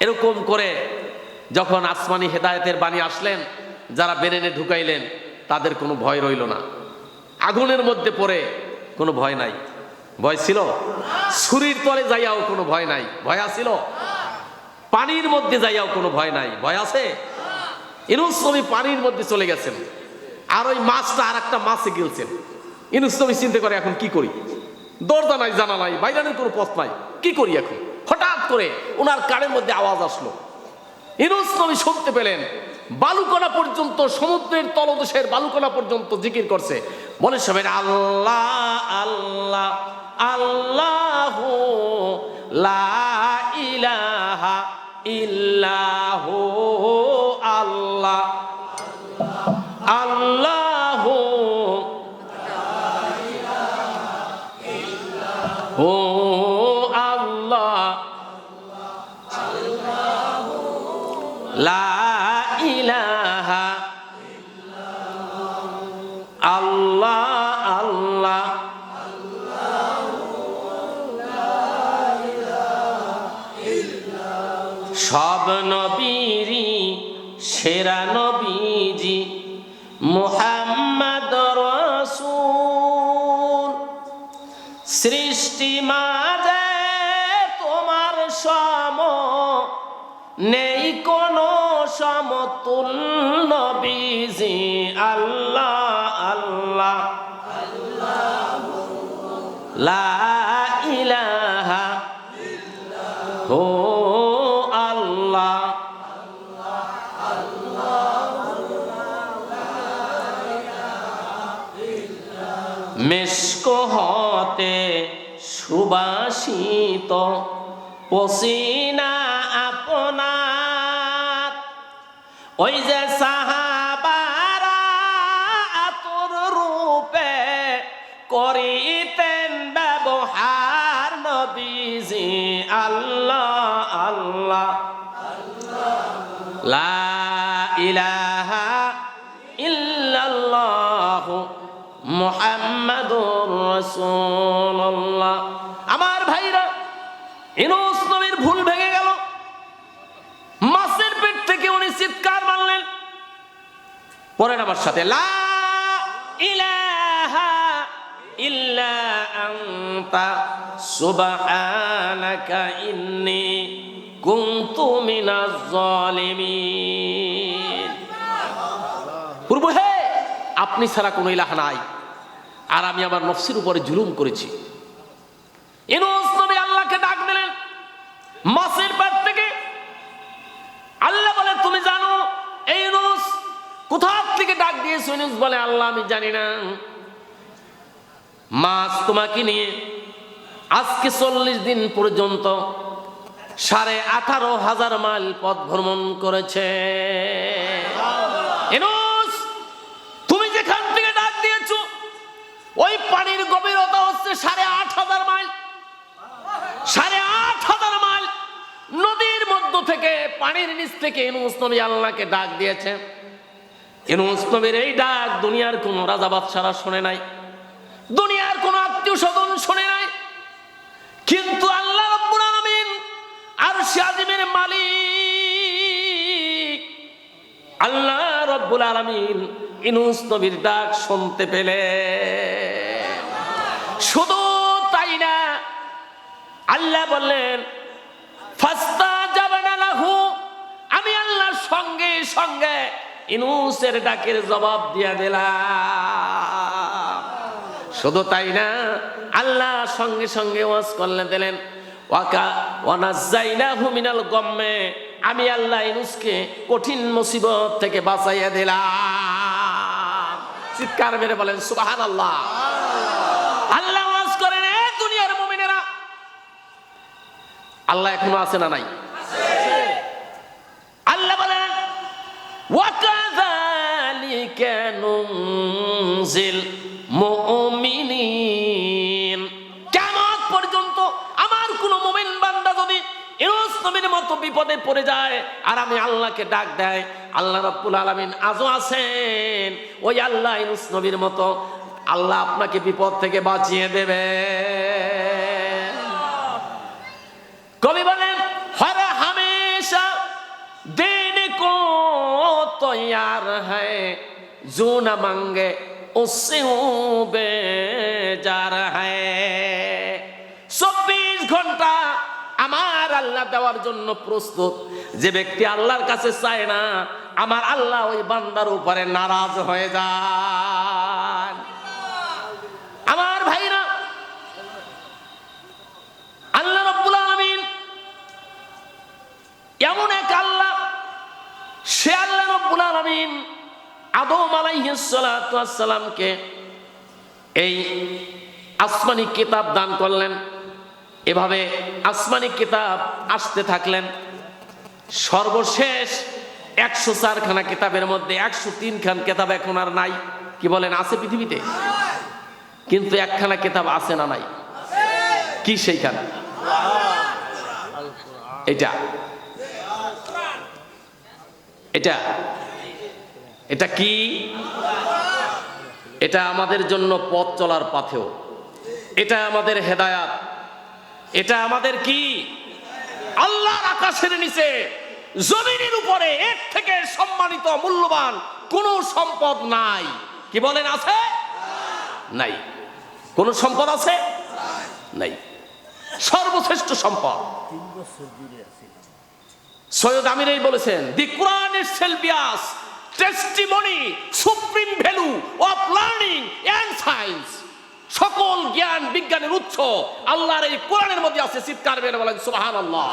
এরকম করে যখন আসমানি হেদায়েতের বাণী আসলেন, যারা বেরেনে ঢুকাইলেন, তাদের কোনো ভয় রইল না। আগুনের মধ্যে পড়ে কোনো ভয় নাই। ভয় ছিল? ছুরির তলে যাইয়াও কোনো ভয় নাই। ভয় আছিল? পানির মধ্যে যাইয়াও কোনো ভয় নাই। ভয় আছে? ইনুস পানির মধ্যে চলে গেছেন। আর ওই মাছটা আর একটা মাছে গিলছেন। ইনুস চিন্তা করে, এখন কি করি? দরজা নাই জানা নাই, বাইরানের কোনো পথ নাই। কি করি এখন? করে ওনার কানের মধ্যে আওয়াজ আসলো। ইনুস নবী শুনতে পেলেন, বালুকণা পর্যন্ত, সমুদ্রের তলদেশের বালুকণা পর্যন্ত জিকির করছে। মনে সবাই আল্লাহ আল্লাহ আল্লাহ ইলাহা ইল্লাহু, আল্লাহ আল্লাহ আল্লাহ আল্লাহ। সব নবীরই সেরা নবীজি মুহাম্মদ রসুল। সৃষ্টি মাঝে তোমার সম, নেই কোনো সমতুল নবীজি আল্লাহ। আল্লাহ। লা ইলাহা ও আল্লাহ। মেস্ক হতে সুবাসিত পসিনা আপনার। ওই যে সাহাবারা করিতেন ব্যবহার নবীজি আল্লাহ আল্লাহ। লা ইল্লাল্লাহু মুহাম্মাদুর রাসূলুল্লাহ। আমার ভাইরা, ইনুস নবীর ভুল ভেঙে গেল। মাছের পেট থেকে উনি চিৎকার মারলেন। পরের আমার সাথে, লা ইলাহা ইল্লা আনতা, সুবহানাকা ইন্নী কুনতু মিনাজ জালিমিন। পূর্ব হে, আপনি ছাড়া কোনো ইলাহা নাই। আর আমি আমার নফসির উপরে জুলুম করেছি। ইনুস নবী আল্লাহকে ডাক দিলেন, মাছের পেট থেকে। আল্লাহ বলে, তুমি জানো, এই ইউনুস কোথা থেকে ডাক দিয়েছ? ইউনুস বলে, আল্লাহ, আমি জানি না। মাছ তোমাকে নিয়ে আজকে চল্লিশ দিন পর্যন্ত সাড়ে আঠারো হাজার মাইল পথ ভ্রমণ করেছে। তুমি যেখান থেকে ডাক দিয়েছ, ওই পানির গভীরতা হচ্ছে সাড়ে আট হাজার মাইল। সাড়ে আট হাজার মাইল নদীর মধ্য থেকে পানির নিচ থেকে ইনুস নবী আল্লাহকে ডাক দিয়েছে। ইনুস নবীর এই ডাক দুনিয়ার কোন রাজা বাদশারা শোনে নাই। দুনিয়ার কোন আত্মীয় স্বজন শোনে নাই। কিন্তু আল্লাহ আর শাজিমের মালিক আল্লাহ রব্বুল আলামিন ইনুস নবীর ডাক শুনতে পেলে। শুধু তাই না, আল্লাহ বললেন ফাস্তা যাবেন লাহু। আমি আল্লাহর সঙ্গে সঙ্গে ইনুসের ডাকের জবাব দিয়া দিলাম। শুধু তাই না, আল্লাহ সঙ্গে সঙ্গে ওয়াজ করলে দিলেন, ওয়াকা ওয়ানাজ্জাইনাহু মিনাল গম্মে, আমি আল্লাহ ইনুসকে কঠিন মুসিবত থেকে বাঁচাইয়া দিলাম। চিৎকার মেরে বলেন, সুবহানাল্লাহ। আল্লাহ ওয়াজ করেন, এ দুনিয়ার মুমিনেরা। আল্লাহ এখনও আছে না নাই? আল্লাহ বলেন ওয়াকাযালিকা নুনজিল বিপদে পড়ে যায় আর আমি আল্লাহকে ডাক দেয়। আল্লাহ রব্বুল আলমিন আজও আছেন। ওই আল্লাহ নবীর মতো আল্লাহ আপনাকে বিপদ থেকে বাঁচিয়ে দেবে। কবি বলেন, হরে হামেশা দিন কো তৈয়ার হ্যাঁ জু না মাঙ্গে उससे बेजार है চব্বিশ ঘণ্টা আল্লাহ দেওয়ার জন্য প্রস্তুত। যে ব্যক্তি আল্লাহর কাছে চায় না, আমার আল্লাহ ওই বান্দার উপরে নারাজ হয়ে যান। আমার ভাইরা, আল্লাহ রব্বুল আলামিন এমন এক আল্লাহ, সে আল্লাহ রব্বুল আলামিন আদম আলাইহিস সালাতু ওয়াস সালামকে এই আসমানি কিতাব দান করলেন। এভাবে আসমানি কিতাব আসতে থাকলেন। সর্বশেষ একশো চারখানা কিতাবের মধ্যে একশো তিনখান কিতাব এখন আর নাই। কি বলেন, আছে পৃথিবীতে? কিন্তু একখানা কিতাব আছে না নাই? কি সেইখানে? এটা। এটা। এটা কি? এটা আমাদের জন্য পথ চলার পাথেও। এটা আমাদের হেদায়াত। এটা আমাদের কি? আল্লাহর আকাশের নিচে, জমিনের উপরে এর থেকে সম্মানিত, মূল্যবান কোনো সম্পদ নাই। কি বলেন আছে? নাই। কোন সম্পদ আছে? নাই। সর্বশ্রেষ্ঠ সম্পদ। সৈয়দ আমিরাই বলেছেন, the Quran is সেলফিয়াস testimony supreme value of learning and science সকল জ্ঞান বিজ্ঞানের উৎস আল্লাহর এই কোরআনের মধ্যে আছে চিৎকার বেড়ে বলেন সুবহানাল্লাহ।